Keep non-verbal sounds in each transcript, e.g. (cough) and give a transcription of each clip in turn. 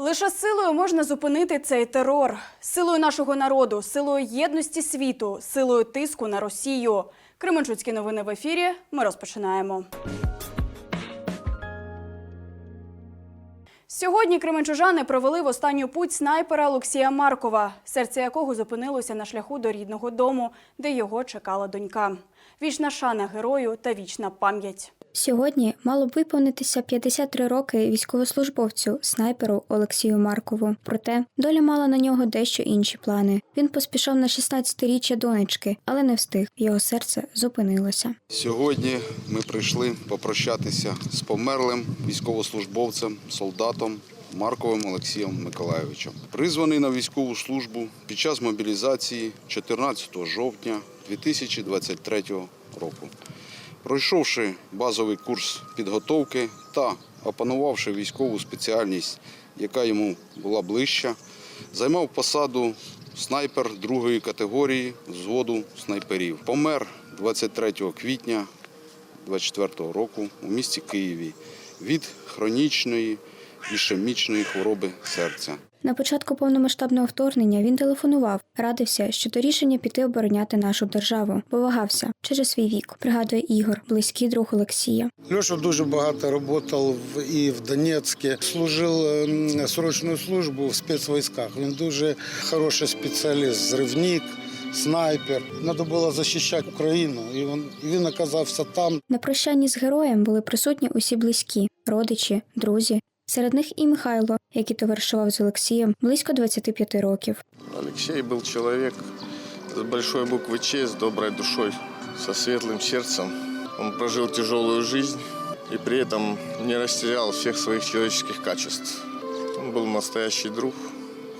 Лише силою можна зупинити цей терор, силою нашого народу, силою єдності світу, силою тиску на Росію. Кременчуцькі новини в ефірі. Ми розпочинаємо. Сьогодні кременчужани провели в останню путь снайпера Олексія Маркова, серце якого зупинилося на шляху до рідного дому, де його чекала донька. Вічна шана герою та вічна пам'ять. Сьогодні мало б виповнитися 53 роки військовослужбовцю снайперу Олексію Маркову. Проте доля мала на нього дещо інші плани. Він поспішав на 16-річчя донечки, але не встиг. Його серце зупинилося. Сьогодні ми прийшли попрощатися з померлим військовослужбовцем, солдатом Марковим Олексієм Миколайовичем. Призваний на військову службу під час мобілізації 14 жовтня 2023 року. Пройшовши базовий курс підготовки та опанувавши військову спеціальність, яка йому була ближча, займав посаду снайпер другої категорії взводу снайперів. Помер 23 квітня 24 року у місті Києві від хронічної ішемічної хвороби серця. На початку повномасштабного вторгнення він телефонував, радився щодо рішення піти обороняти нашу державу, бо вагався через свій вік. Пригадує Ігор, близький друг Олексія. Леша дуже багато працював і в Донецьку, служив ем, срочну службу в спецвійськах. Він дуже хороший спеціаліст, зривник, снайпер. Треба було захищати Україну, і він, він оказався там. На прощанні з героєм були присутні усі близькі, родичі, друзі. Серед них і Михайло, який товаришував з Олексієм близько 25 років. Алексей был человек с большой буквы Ч, с доброй душой, со светлым сердцем. Он прожил тяжелую жизнь и при этом не растерял всех своих человеческих качеств. Он был настоящий друг,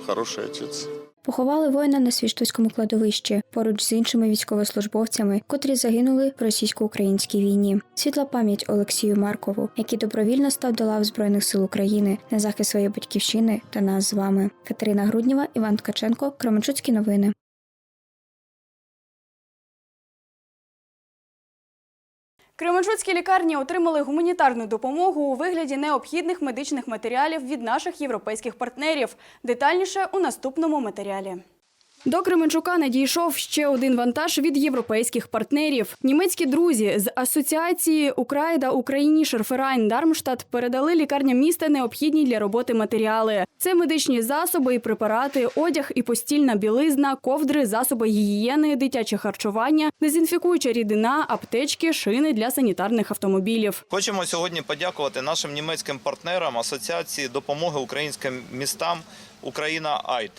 хороший отец. Поховали воїна на Свіштовському кладовищі поруч з іншими військовослужбовцями, котрі загинули в російсько-українській війні. Світла пам'ять Олексію Маркову, який добровільно став до лав Збройних сил України на захист своєї батьківщини та нас з вами. Катерина Грудніва, Іван Ткаченко, Кременчуцькі новини. Кременчуцькі лікарні отримали гуманітарну допомогу у вигляді необхідних медичних матеріалів від наших європейських партнерів. Детальніше у наступному матеріалі. До Кременчука надійшов ще один вантаж від європейських партнерів. Німецькі друзі з асоціації Украйда Україні Шерферайн Дармштадт передали лікарням міста необхідні для роботи матеріали. Це медичні засоби і препарати, одяг і постільна білизна, ковдри, засоби гігієни, дитяче харчування, дезінфікуюча рідина, аптечки, шини для санітарних автомобілів. Хочемо сьогодні подякувати нашим німецьким партнерам Асоціації допомоги українським містам Україна Айд.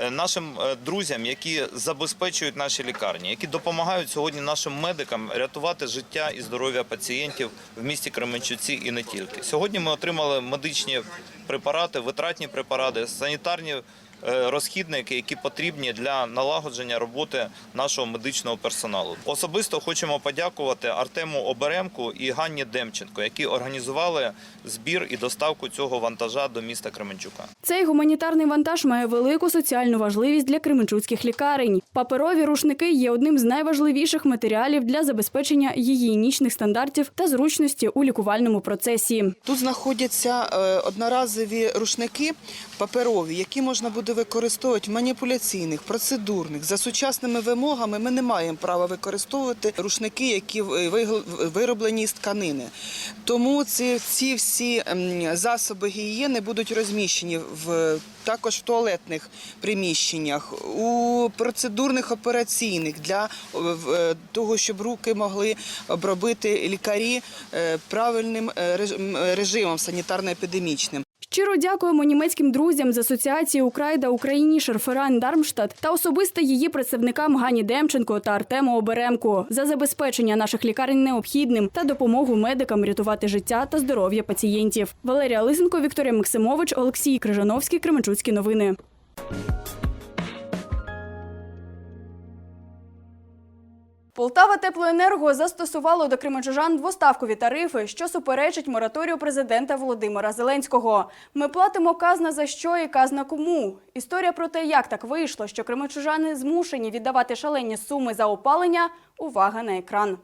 Е, Нашим е, друзям, які забезпечують наші лікарні, які допомагають сьогодні нашим медикам рятувати життя і здоров'я пацієнтів в місті Кременчуці і не тільки. Сьогодні ми отримали медичні препарати, витратні препарати, санітарні розхідники, які потрібні для налагодження роботи нашого медичного персоналу. Особисто хочемо подякувати Артему Оберемку і Ганні Демченко, які організували збір і доставку цього вантажа до міста Кременчука. Цей гуманітарний вантаж має велику соціальну важливість для кременчуцьких лікарень. Паперові рушники є одним з найважливіших матеріалів для забезпечення гігієнічних стандартів та зручності у лікувальному процесі. Тут знаходяться е, одноразові рушники паперові, які можна буде використовувати в маніпуляційних, процедурних. За сучасними вимогами ми не маємо права використовувати рушники, які е, вироблені з тканини. Тому ці, ці всі ем, засоби гігієни будуть розміщені в також в туалетних приміщеннях, у процедурних операційних для е, е, того, щоб руки могли обробити лікарі правильним режимом санітарно-епідемічним. Щиро дякуємо німецьким друзям з асоціації Украйда Україні Шерферан Дармштадт та особисто її представникам Гані Демченко та Артему Оберемку за забезпечення наших лікарень необхідним та допомогу медикам рятувати життя та здоров'я пацієнтів. Валерія Лисенко, Вікторія Максимович, Олексій Крижановський, Кременчуцькі новини. Полтава Теплоенерго застосувало до кременчужан двоставкові тарифи, що суперечить мораторію президента Володимира Зеленського. Ми платимо казна за що і казна кому. Історія про те, як так вийшло, що кременчужани змушені віддавати шалені суми за опалення. Увага на екран.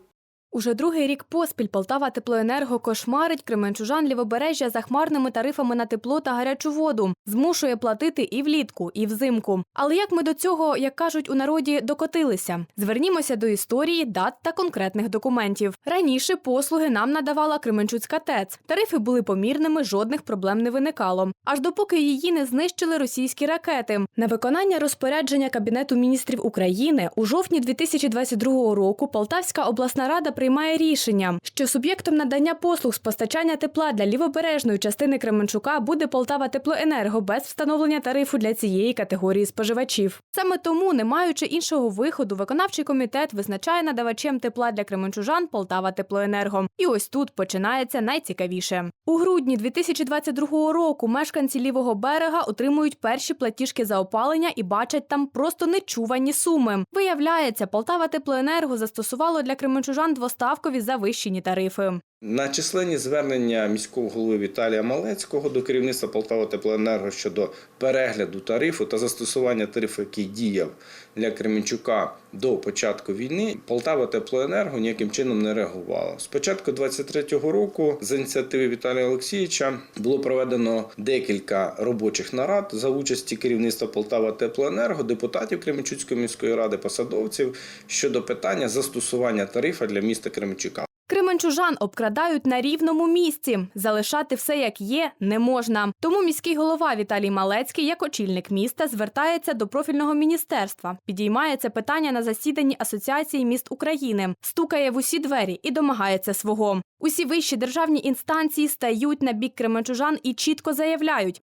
Уже другий рік поспіль Полтава Теплоенерго кошмарить Кременчужан лівобережжя за хмарними тарифами на тепло та гарячу воду, змушує платити і влітку, і взимку. Але як ми до цього, як кажуть у народі, докотилися? Звернімося до історії, дат та конкретних документів. Раніше послуги нам надавала Кременчуцька ТЕЦ. Тарифи були помірними, жодних проблем не виникало. Аж допоки її не знищили російські ракети. На виконання розпорядження Кабінету міністрів України у жовтні 2022 року Полтавська обласна рада приймає рішення, що суб'єктом надання послуг з постачання тепла для лівобережної частини Кременчука буде Полтава Теплоенерго без встановлення тарифу для цієї категорії споживачів. Саме тому, не маючи іншого виходу, виконавчий комітет визначає надавачем тепла для кременчужан Полтава Теплоенерго. І ось тут починається найцікавіше. У грудні 2022 року мешканці лівого берега отримують перші платіжки за опалення і бачать там просто нечувані суми. Виявляється, Полтава Теплоенерго застосувало для кременчужан двоставкові завищені тарифи. На численні звернення міського голови Віталія Малецького до керівництва Полтава Теплоенерго щодо перегляду тарифу та застосування тарифу, який діяв для Кременчука до початку війни, Полтава Теплоенерго ніяким чином не реагувала. З початку 23-го року з ініціативи Віталія Олексійовича було проведено декілька робочих нарад за участі керівництва Полтава Теплоенерго, депутатів Кременчуцької міської ради, посадовців щодо питання застосування тарифа для міста Кременчука. Кременчужан обкрадають на рівному місці. Залишати все як є не можна. Тому міський голова Віталій Малецький, як очільник міста, звертається до профільного міністерства. Підіймає це питання на засіданні Асоціації міст України, стукає в усі двері і домагається свого. Усі вищі державні інстанції стають на бік кременчужан і чітко заявляють,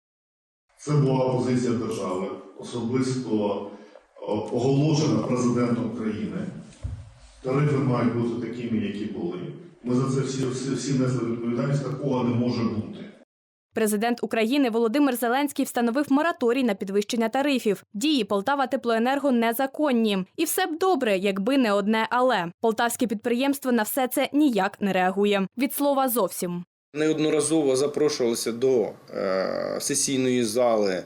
Це була позиція держави, особисто оголошена президентом країни. Тарифи мають бути такими, які були. Ми за це всі, всі, всі несли відповідальність, такого не може бути. Президент України Володимир Зеленський встановив мораторій на підвищення тарифів. Дії Полтава Теплоенерго незаконні. І все б добре, якби не одне але полтавське підприємство на все це ніяк не реагує. Від слова зовсім. Неодноразово запрошувалися до е, сесійної зали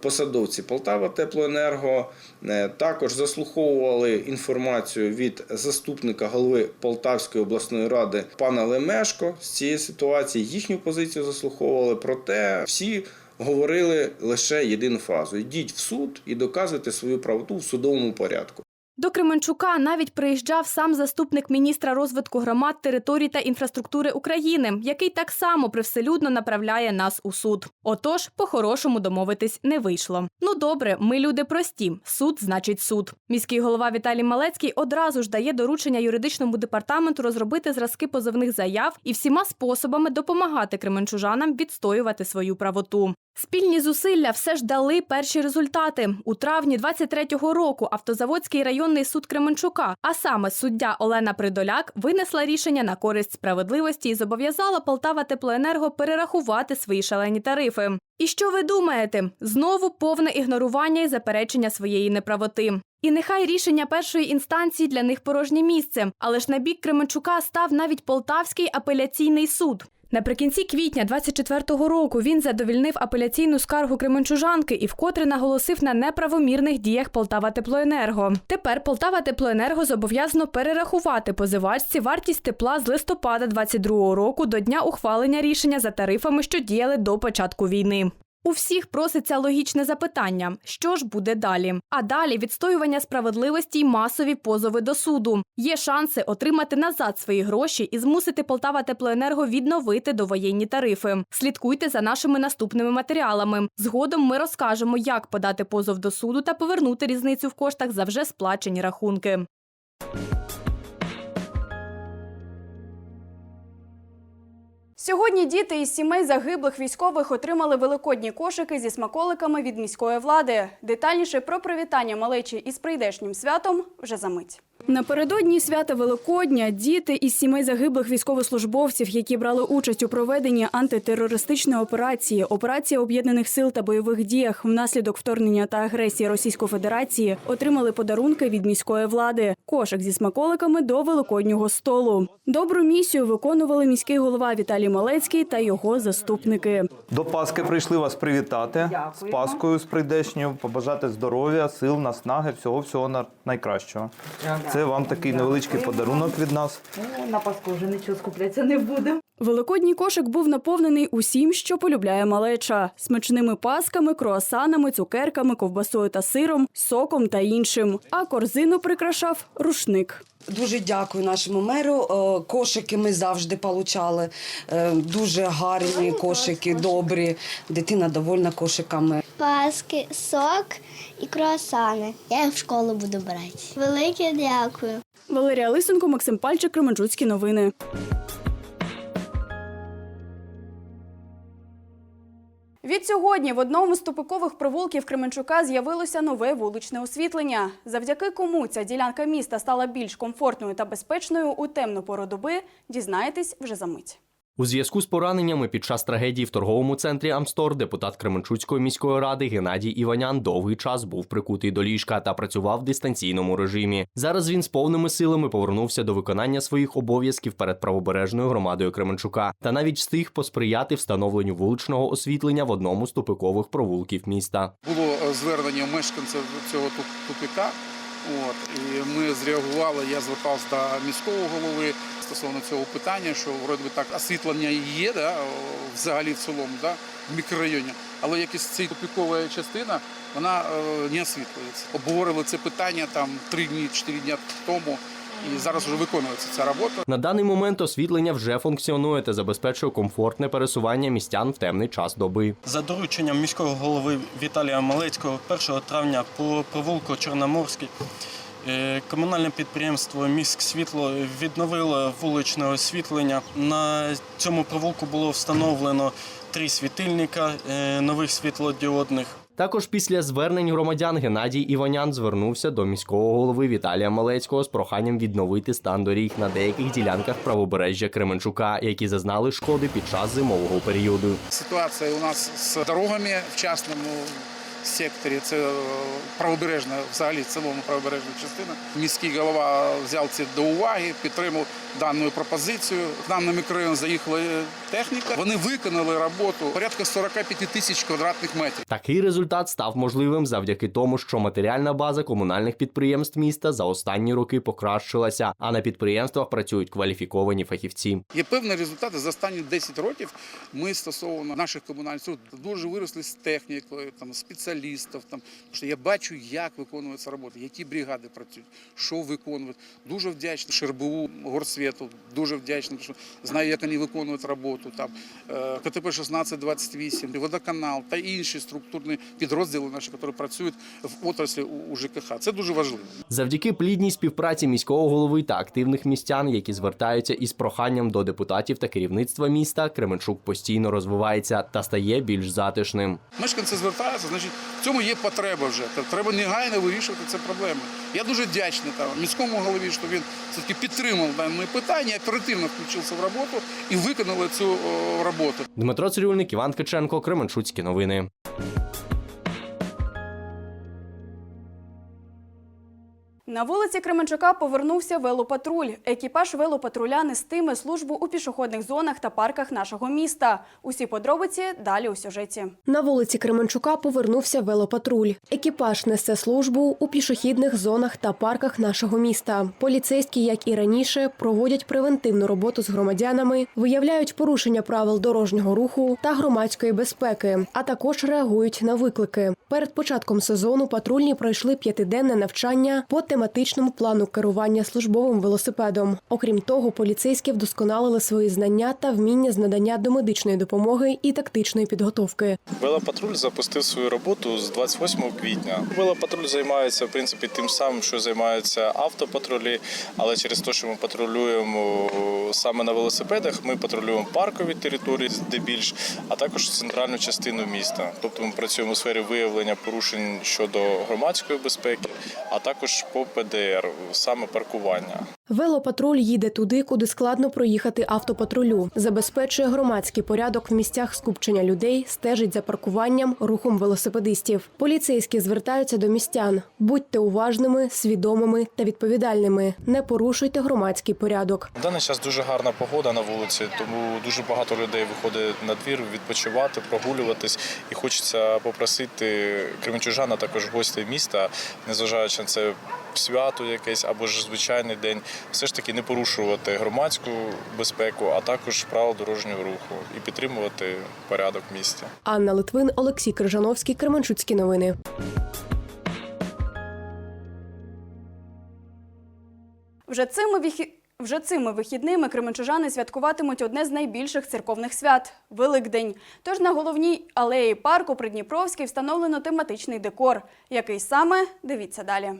посадовці Полтава Теплоенерго. Е, Також заслуховували інформацію від заступника голови Полтавської обласної ради пана Лемешко з цієї ситуації. Їхню позицію заслуховували. Проте всі говорили лише єдину фразу: йдіть в суд і доказуйте свою правоту в судовому порядку. До Кременчука навіть приїжджав сам заступник міністра розвитку громад, територій та інфраструктури України, який так само привселюдно направляє нас у суд. Отож, по-хорошому домовитись не вийшло. Ну добре, ми люди прості. Суд значить суд. Міський голова Віталій Малецький одразу ж дає доручення юридичному департаменту розробити зразки позовних заяв і всіма способами допомагати кременчужанам відстоювати свою правоту. Спільні зусилля все ж дали перші результати. У травні 23-го року Автозаводський районний суд Кременчука, а саме суддя Олена Придоляк, винесла рішення на користь справедливості і зобов'язала Полтава Теплоенерго перерахувати свої шалені тарифи. І що ви думаєте? Знову повне ігнорування і заперечення своєї неправоти. І нехай рішення першої інстанції для них порожнє місце, але ж на бік Кременчука став навіть Полтавський апеляційний суд. Наприкінці квітня 24-го року він задовільнив апеляційну скаргу Кременчужанки і вкотре наголосив на неправомірних діях Полтава Теплоенерго. Тепер Полтава Теплоенерго зобов'язано перерахувати позивачці вартість тепла з листопада 22-го року до дня ухвалення рішення за тарифами, що діяли до початку війни. У всіх проситься логічне запитання: що ж буде далі? А далі відстоювання справедливості й масові позови до суду. Є шанси отримати назад свої гроші і змусити Полтава Теплоенерго відновити довоєнні тарифи. Слідкуйте за нашими наступними матеріалами. Згодом ми розкажемо, як подати позов до суду та повернути різницю в коштах за вже сплачені рахунки. Сьогодні діти із сімей загиблих військових отримали великодні кошики зі смаколиками від міської влади. Детальніше про привітання малечі із прийдешнім святом вже за мить. Напередодні свята Великодня діти із сімей загиблих військовослужбовців, які брали участь у проведенні антитерористичної операції, операції об'єднаних сил та бойових діях внаслідок вторгнення та агресії Російської Федерації, отримали подарунки від міської влади, кошик зі смаколиками до великоднього столу. Добру місію виконували міський голова Віталій Малецький та його заступники. До Пасхи прийшли вас привітати з Паскою, з прийдешньою, побажати здоров'я, сил, наснаги, всього всього на- найкращого. Це вам такий невеличкий подарунок від нас. На Пасху вже нічого скуплятися не буде. Великодній кошик був наповнений усім, що полюбляє малеча: смачними пасками, круасанами, цукерками, ковбасою та сиром, соком та іншим. А корзину прикрашав рушник. Дуже дякую нашому меру. Е, Кошики ми завжди получали. Е, Дуже гарні кошики, добрі. Дитина довольна кошиками. Паски, сок і круасани. Я їх в школу буду брати. Велике дякую. Валерія Лисенко, Максим Пальчик, Кременчуцькі новини. Від сьогодні в одному з тупикових провулків Кременчука з'явилося нове вуличне освітлення. Завдяки кому ця ділянка міста стала більш комфортною та безпечною у темну пору доби, дізнаєтесь вже за мить. У зв'язку з пораненнями під час трагедії в торговому центрі Амстор депутат Кременчуцької міської ради Геннадій Іванян довгий час був прикутий до ліжка та працював в дистанційному режимі. Зараз він з повними силами повернувся до виконання своїх обов'язків перед правобережною громадою Кременчука та навіть встиг посприяти встановленню вуличного освітлення в одному з тупикових провулків міста. Було е, звернення мешканців цього туп- тупика. От і ми зреагували. Я звертався до міського голови стосовно цього питання, що вроде би так освітлення є, да, взагалі в цілому, да, в мікрорайоні, але якась ця тупікова частина вона е, не освітлюється. Обговорили це питання там три дні, чотири дні тому, і зараз вже виконується ця робота. На даний момент освітлення вже функціонує та забезпечує комфортне пересування містян в темний час доби. За дорученням міського голови Віталія Малецького 1 травня по провулку Чорноморський е, комунальне підприємство Міськсвітло відновило вуличне освітлення. На цьому провулку було встановлено три світильника е, нових світлодіодних. Також після звернень громадян Геннадій Іванян звернувся до міського голови Віталія Малецького з проханням відновити стан доріг на деяких ділянках правобережжя Кременчука, які зазнали шкоди під час зимового періоду. Ситуація у нас з дорогами в частному секторі. Це е, правобережна, взагалі в цілому правобережна частина. Міський голова взяв це до уваги, підтримав дану пропозицію. К нам на мікрорайон заїхала е, техніка. Вони виконали роботу порядка 45 тисяч квадратних метрів. Такий результат став можливим завдяки тому, що матеріальна база комунальних підприємств міста за останні роки покращилася, а на підприємствах працюють кваліфіковані фахівці. Є певні результати за останні 10 років. Ми стосовно наших комунальних дуже виросли з технікою, там спеціалістів. Там Тому що я бачу, як виконується робота, які бригади працюють, що виконують. Дуже вдячний ШРБУ, горсвіту, дуже вдячний, що знаю, як вони виконують роботу. Там е, КТП 1628, водоканал та інші структурні підрозділи наші, які працюють в отраслі у ЖКХ. Це дуже важливо. Завдяки плідній співпраці міського голови та активних містян, які звертаються із проханням до депутатів та керівництва міста, Кременчук постійно розвивається та стає більш затишним. Мешканці звертаються, значить, в цьому є потреба вже. Треба негайно вирішувати ці проблеми. Я дуже вдячний там, міському голові, що він все-таки підтримав дане питання, оперативно включився в роботу і виконали цю о, роботу. Дмитро Цирюльник, Іван Ткаченко, Кременчуцькі новини. На вулиці Кременчука повернувся велопатруль. Екіпаж велопатруля нестиме службу у пішохідних зонах та парках нашого міста. Усі подробиці далі у сюжеті. На вулиці Кременчука повернувся велопатруль. Екіпаж несе службу у пішохідних зонах та парках нашого міста. Поліцейські, як і раніше, проводять превентивну роботу з громадянами, виявляють порушення правил дорожнього руху та громадської безпеки, а також реагують на виклики. Перед початком сезону патрульні пройшли п'ятиденне навчання по тематичному плану керування службовим велосипедом. Окрім того, поліцейські вдосконалили свої знання та вміння з надання домедичної допомоги і тактичної підготовки. Велопатруль запустив свою роботу з 28 квітня. Велопатруль займається в принципі тим самим, що займаються автопатрулі, але через те, що ми патрулюємо саме на велосипедах, ми патрулюємо паркові території, здебільш, а також центральну частину міста. Тобто ми працюємо у сфері виявлення порушень щодо громадської безпеки, а також по ПДР, саме паркування. Велопатруль їде туди, куди складно проїхати автопатрулю, забезпечує громадський порядок в місцях скупчення людей, стежить за паркуванням, рухом велосипедистів. Поліцейські звертаються до містян: будьте уважними, свідомими та відповідальними. Не порушуйте громадський порядок. В даний час дуже гарна погода на вулиці, тому дуже багато людей виходить на двір відпочивати, прогулюватись. І хочеться попросити кременчужан, а також гостей міста, незважаючи на це свято якесь або ж звичайний день, все ж таки не порушувати громадську безпеку, а також правила дорожнього руху і підтримувати порядок в місті. Анна Литвин, Олексій Крижановський, Кременчуцькі новини. Вже цими вихі... Вже цими вихідними кременчужани святкуватимуть одне з найбільших церковних свят Великдень. Тож на головній алеї парку Придніпровський встановлено тематичний декор. Який саме дивіться далі.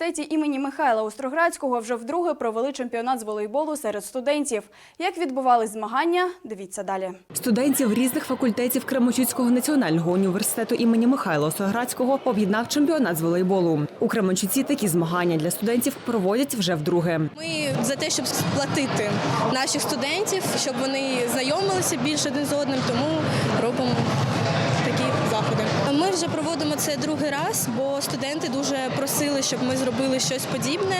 Університеті імені Михайла Остроградського вже вдруге провели чемпіонат з волейболу серед студентів. Як відбувались змагання, дивіться далі. Студентів різних факультетів Кременчуцького національного університету імені Михайла Осоградського об'єднав чемпіонат з волейболу. У Кременчуці такі змагання для студентів проводять вже вдруге. Ми за те, щоб сплатити наших студентів, щоб вони знайомилися більше один з одним, тому робимо. Ми вже проводимо це другий раз, бо студенти дуже просили, щоб ми зробили щось подібне.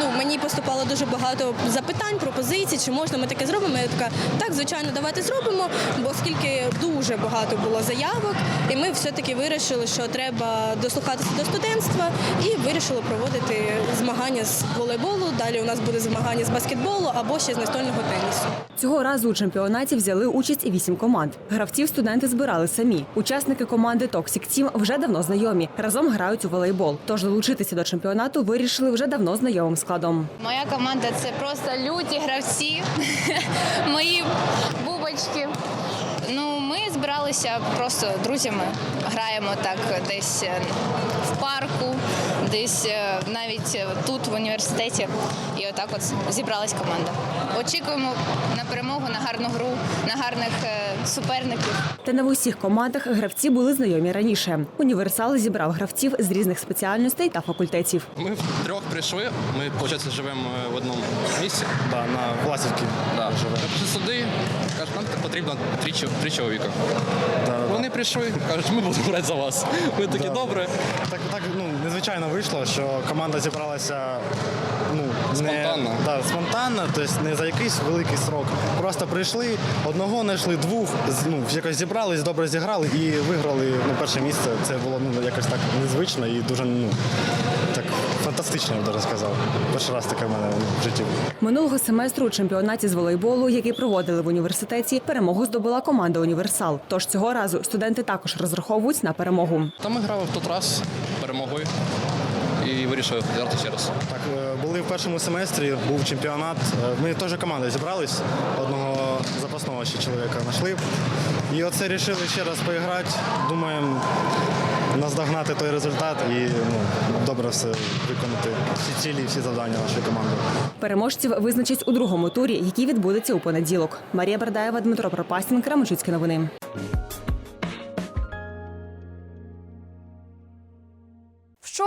Ну, мені поступало дуже багато запитань, пропозицій, чи можна ми таке зробимо. Я така, так, звичайно, давайте зробимо, бо оскільки дуже багато було заявок, і ми все-таки вирішили, що треба дослухатися до студентства і вирішили проводити змагання з волейболу. Далі у нас буде змагання з баскетболу або ще з настольного тенісу. Цього разу у чемпіонаті взяли участь і вісім команд. Гравців студенти збирали самі. Учасники команди Toxic Team вже давно знайомі. Разом грають у волейбол. Тож долучитися до чемпіонату вирішили вже давно знайомим складом. Моя команда це просто люті гравці, (laughs) мої бубочки. Ну, ми збиралися просто друзями. Граємо так десь е, в парку, десь е, навіть е, тут в університеті. І отак от зібралась команда. Очікуємо на перемогу, на гарну гру, на гарних е, суперників. Та не в усіх командах гравці були знайомі раніше. Універсал зібрав гравців з різних спеціальностей та факультетів. Ми втрьох прийшли. Ми, виходить, живемо в одному місці. Да, на Власівці. Да. Прийшли сюди, кажуть, нам потрібно три, три чоловіка. Вони прийшли, кажуть, ми будемо грати за вас. Ми такі добре. Так, так ну, незвичайно вийшло, що команда зібралася ну, Спонтанно. Не, да, спонтанно, тобто не за якийсь великий срок. Просто прийшли, одного знайшли, двох, ну, якось зібрались, добре зіграли і виграли ну, перше місце. Це було ну, якось так незвично і дуже ну, так фантастично, я б даже сказав. Перший раз таке в мене ну, в житті. Минулого семестру у чемпіонаті з волейболу, який проводили в університеті, перемогу здобула команда Універсал. Тож цього разу студенти також розраховують на перемогу. Та ми грали в тот раз, перемогли і вирішили грати ще раз. Так, е, були в першому семестрі, був чемпіонат. Е, Ми теж команда зібрались, одного запасного ще чоловіка знайшли. І оце вирішили ще раз поіграти. Думаємо наздогнати той результат і ну, добре все виконати. Всі цілі, всі завдання нашої команди. Переможців визначать у другому турі, який відбудеться у понеділок. Марія Бердаєва, Дмитро Пропастін, Крамичуцькі новини.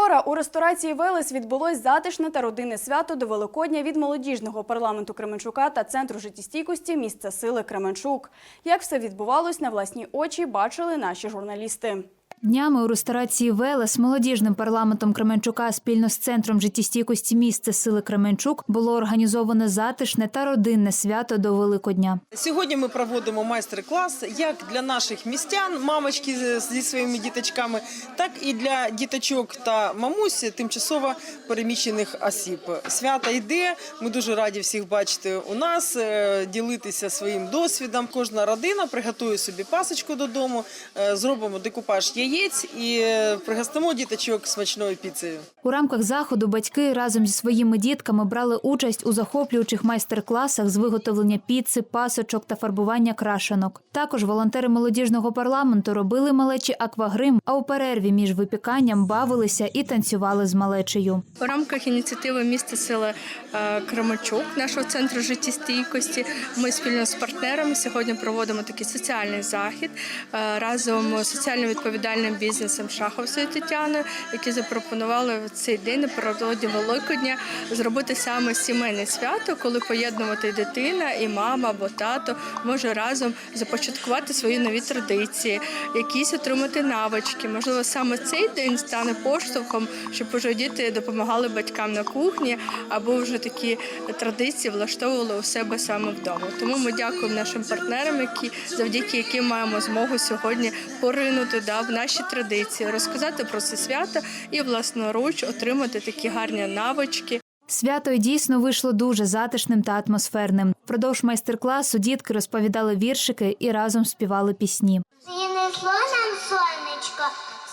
Вчора у ресторації Велес відбулось затишне та родинне свято до Великодня від молодіжного парламенту Кременчука та центру життєстійкості місця сили Кременчук. Як все відбувалось на власні очі, бачили наші журналісти. Днями у ресторації Велес молодіжним парламентом Кременчука спільно з центром життєстійкості місце сили Кременчук було організоване затишне та родинне свято до Великодня. Сьогодні ми проводимо майстер-клас як для наших містян, мамочки зі своїми діточками, так і для діточок та мамусь тимчасово переміщених осіб. Свято йде. Ми дуже раді всіх бачити у нас, е, ділитися своїм досвідом. Кожна родина приготує собі пасочку додому, е, зробимо декупаж яєць і е, пригостимо діточок смачною піцею. У рамках заходу батьки разом зі своїми дітками брали участь у захоплюючих майстер-класах з виготовлення піци, пасочок та фарбування крашенок. Також волонтери молодіжного парламенту робили малечі аквагрим, а у перерві між випіканням бавилися і танцювали з малечею. У рамках ініціативи міста сила е, Кременчук, нашого центру життєстійкості, ми спільно з партнерами сьогодні проводимо такий соціальний захід е, разом з соціально відповідальним бізнесом Шаховською Тетяною, які запропонували в цей день напередодні Великодня зробити саме сімейне свято, коли поєднувати дитина, і мама або тато може разом започаткувати свої нові традиції, якісь отримати навички. Можливо, саме цей день стане поштовхом, щоб уже діти допомагали батькам на кухні або вже такі традиції влаштовували у себе саме вдома. Тому ми дякуємо нашим партнерам, які завдяки яким маємо змогу сьогодні поринути да, в наші традиції, розказати про це свято і власноруч отримати такі гарні навички. Свято й дійсно вийшло дуже затишним та атмосферним. Впродовж майстер-класу дітки розповідали віршики і разом співали пісні. Принесло нам сонечко,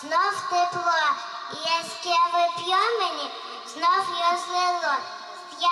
знов тепло, і яскраве п'ямені знов розлило. З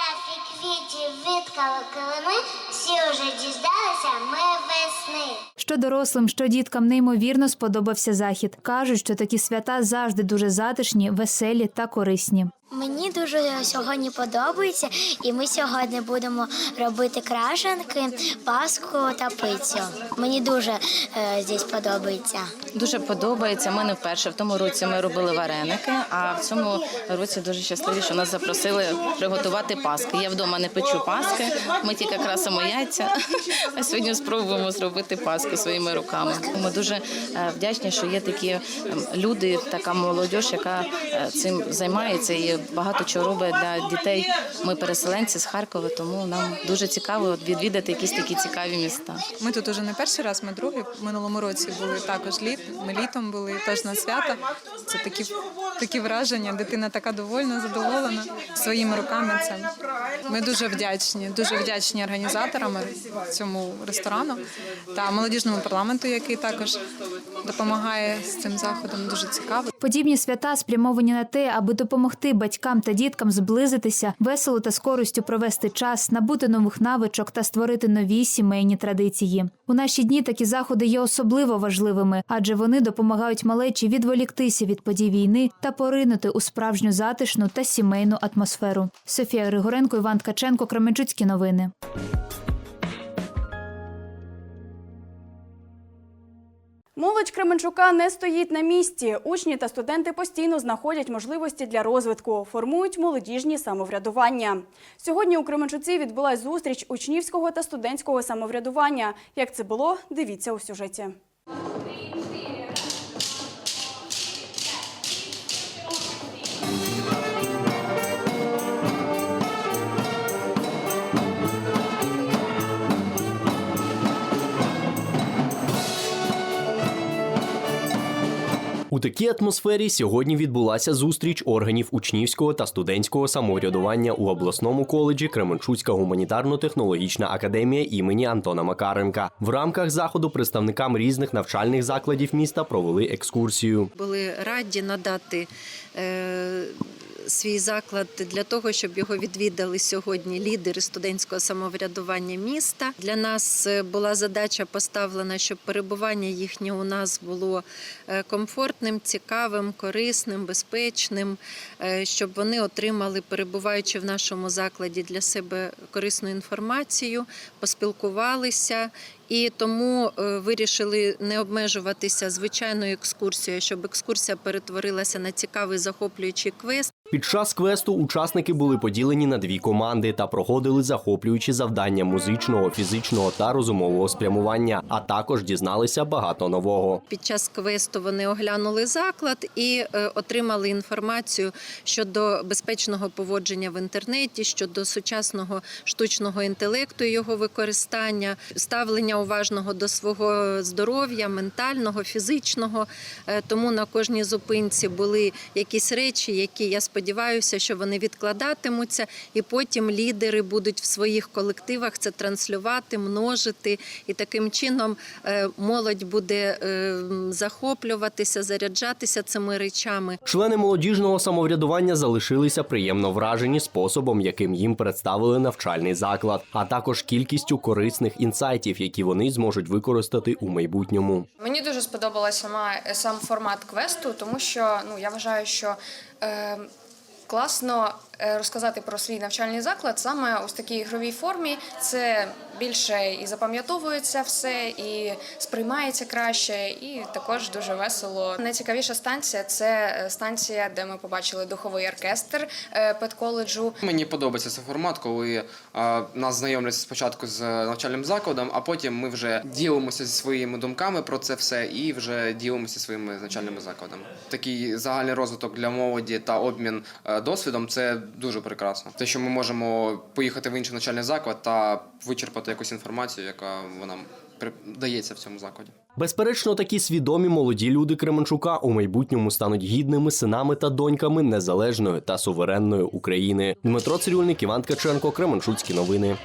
ясі виткали килими, всі вже діждалися ми весни. Що дорослим, що діткам неймовірно сподобався захід. кажуть, що такі свята завжди дуже затишні, веселі та корисні. Мені дуже сьогодні подобається, і ми сьогодні будемо робити крашенки, паску та пицю. Мені дуже е, здесь подобається. Дуже подобається. Ми не вперше. В тому році ми робили вареники, а в цьому році дуже щасливі, що нас запросили приготувати паски. Я вдома не печу паски, ми тільки красимо яйця, а сьогодні спробуємо зробити паску своїми руками. Ми дуже е, вдячні, що є такі ем, люди, така молодь, яка е, цим займається і багато чого робить для дітей. Ми переселенці з Харкова, тому нам дуже цікаво відвідати якісь такі цікаві міста. Ми тут уже не перший раз, ми другий. В минулому році були також літ. Ми літом були теж на свято. Це такі, такі враження. Дитина така довольна, задоволена своїми руками. Це ми дуже вдячні, дуже вдячні організаторам цьому ресторану та молодіжному парламенту, який також допомагає з цим заходом. Дуже цікаво. Подібні свята спрямовані на те, аби допомогти батькам та діткам зблизитися, весело та з провести час, набути нових навичок та створити нові сімейні традиції. У наші дні такі заходи є особливо важливими, адже вони допомагають малечі відволіктися від подій війни та поринути у справжню затишну та сімейну атмосферу. Софія Григоренко, Іван Ткаченко, Кременчуцькі новини. Молодь Кременчука не стоїть на місці. Учні та студенти постійно знаходять можливості для розвитку, формують молодіжні самоврядування. Сьогодні у Кременчуці відбулась зустріч учнівського та студентського самоврядування. Як це було, дивіться у сюжеті. У такій атмосфері сьогодні відбулася зустріч органів учнівського та студентського самоврядування у обласному коледжі Кременчуцька гуманітарно-технологічна академія імені Антона Макаренка. В рамках заходу представникам різних навчальних закладів міста провели екскурсію. були раді надати е, свій заклад для того, щоб його відвідали сьогодні лідери студентського самоврядування міста. Для нас е, була задача поставлена, щоб перебування їхнє у нас було е, комфортним, цікавим, корисним, безпечним, е, щоб вони отримали, перебуваючи в нашому закладі для себе корисну інформацію, поспілкувалися. І тому вирішили не обмежуватися звичайною екскурсією, щоб екскурсія перетворилася на цікавий захоплюючий квест. Під час квесту учасники були поділені на дві команди та проходили захоплюючі завдання музичного, фізичного та розумового спрямування, а також дізналися багато нового. Під час квесту вони оглянули заклад і е, отримали інформацію щодо безпечного поводження в інтернеті, щодо сучасного штучного інтелекту і його використання, ставлення уважного до свого здоров'я, ментального, фізичного. Е, Тому на кожній зупинці були якісь речі, які я сподіваюся, що вони відкладатимуться, і потім лідери будуть в своїх колективах це транслювати, множити, і таким чином е, молодь буде е, захоплюватися, заряджатися цими речами. Члени молодіжного самоврядування залишилися приємно вражені способом, яким їм представили навчальний заклад, а також кількістю корисних інсайтів, які вони зможуть використати у майбутньому. Мені дуже сподобалася сама сам формат квесту, тому що ну я вважаю, що е, класно розказати про свій навчальний заклад саме у такій ігровій формі. Це більше і запам'ятовується все, і сприймається краще, і також дуже весело. Найцікавіша станція це е, станція, де ми побачили духовий оркестр е, педколеджу. Мені подобається цей формат, коли нас знайомляться спочатку з навчальним закладом, а потім ми вже ділимося зі своїми думками про це все і вже ділимося своїми навчальними закладами. Такий загальний розвиток для молоді та обмін е, досвідом це дуже прекрасно. Те, що ми можемо поїхати в інший навчальний заклад та вичерпати якусь інформацію, яка вона дається в цьому закладі. Безперечно, такі свідомі молоді люди Кременчука у майбутньому стануть гідними синами та доньками незалежної та суверенної України. Дмитро Цирюльник, Іван Ткаченко, Кременчуцькі новини.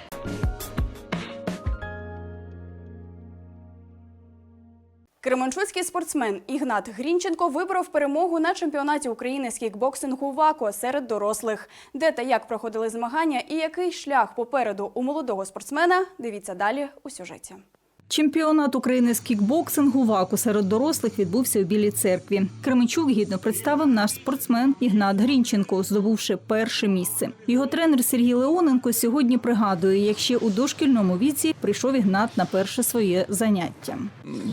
Кременчуцький спортсмен Ігнат Грінченко виборов перемогу на чемпіонаті України з кікбоксингу ВАКО серед дорослих. Де та як проходили змагання і який шлях попереду у молодого спортсмена, дивіться далі у сюжеті. Чемпіонат України з кікбоксингу ВАКу серед дорослих відбувся у Білій церкві. Кременчук гідно представив наш спортсмен Ігнат Грінченко, здобувши перше місце. Його тренер Сергій Леоненко сьогодні пригадує, як ще у дошкільному віці прийшов Ігнат на перше своє заняття.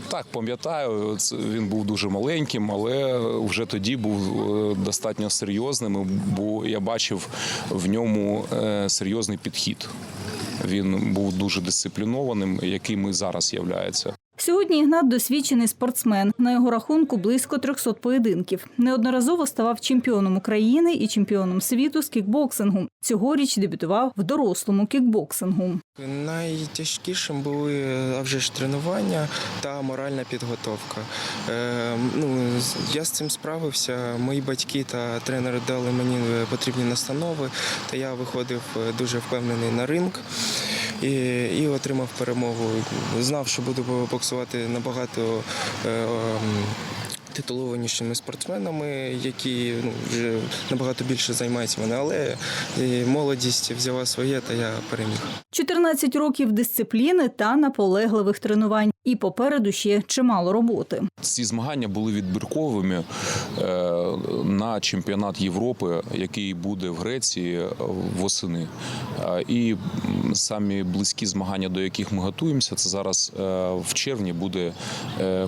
Так, пам'ятаю, він був дуже маленьким, але вже тоді був е, достатньо серйозним, бо я бачив в ньому е, серйозний підхід. Він був дуже дисциплінованим, яким і зараз являється. Сьогодні Ігнат досвідчений спортсмен. На його рахунку близько 300 поєдинків. Неодноразово ставав чемпіоном України і чемпіоном світу з кікбоксингу. Цьогоріч дебютував в дорослому кікбоксингу. Найтяжкішим були а вже ж тренування та моральна підготовка. Е, ну, я з цим справився. Мої батьки та тренери дали мені е, потрібні настанови, та я виходив е, дуже впевнений на ринг. І, і отримав перемогу. Знав, що буду боксувати набагато е, ем, титулованішими спортсменами, які ну, вже набагато більше займаються мене, але е, молодість взяла своє, та я переміг. 14 років дисципліни та наполегливих тренувань. І попереду ще чимало роботи. Ці змагання були відбірковими е, на чемпіонат Європи, який буде в Греції е, восени. Е, І самі близькі змагання, до яких ми готуємося, це зараз в червні буде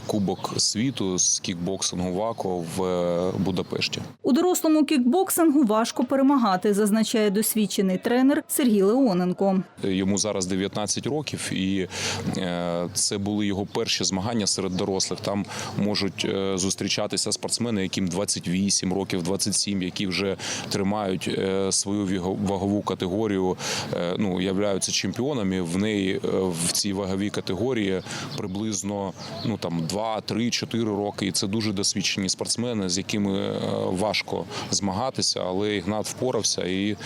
Кубок світу з кікбоксингу ВАКО в Будапешті. У дорослому кікбоксингу важко перемагати, зазначає досвідчений тренер Сергій Леоненко. Йому зараз 19 років, і це були його перші змагання серед дорослих. Там можуть е, зустрічатися спортсмени, яким 28 років, 27, які вже тримають е, свою вагову категорію, е, ну являються чемпіонами. В неї в цій ваговій категорії приблизно ну там 2, 3, 4 роки. І це дуже досвідчені спортсмени, з якими важко змагатися, але Ігнат впорався і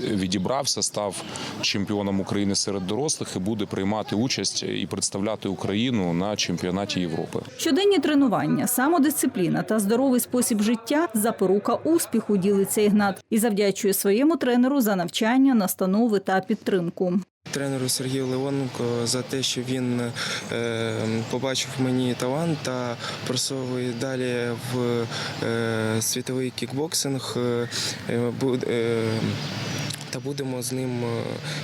відібрався, став чемпіоном України серед дорослих і буде приймати участь і представляти Україну на чемпіонаті Європи. Щоденні тренування, самодисципліна та здоровий спосіб життя запорука успіху, ділиться Ігнат і завдячує своєму тренеру за навчання, настанови та підтримку. Тренеру Сергію Леоненко за те, що він е, побачив мені талант та просовує далі в е, світовий кікбоксинг. Та будемо з ним е,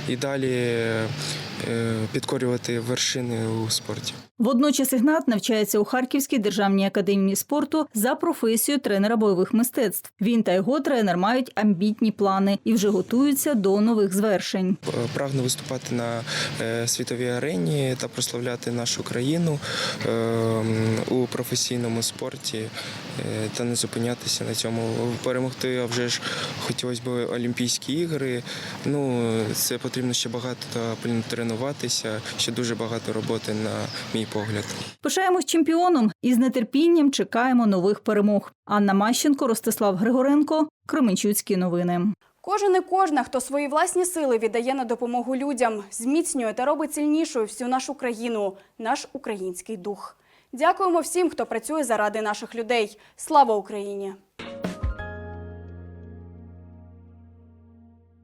і далі е, підкорювати вершини у спорті. Водночас Ігнат навчається у Харківській державній академії спорту за професією тренера бойових мистецтв. Він та його тренер мають амбітні плани і вже готуються до нових звершень. Е, Прагну виступати на світовій арені та прославляти нашу країну е, у професійному спорті та не зупинятися на цьому. Перемогти, а вже ж хотілося б Олімпійські ігри. Ну, це потрібно ще багато та тренуватися, ще дуже багато роботи на мій погляд. Пишаємось чемпіоном і з нетерпінням чекаємо нових перемог. Анна Мащенко, Ростислав Григоренко, Кременчуцькі новини. Кожен і кожна, хто свої власні сили віддає на допомогу людям, зміцнює та робить сильнішою всю нашу країну, наш український дух. Дякуємо всім, хто працює заради наших людей. Слава Україні!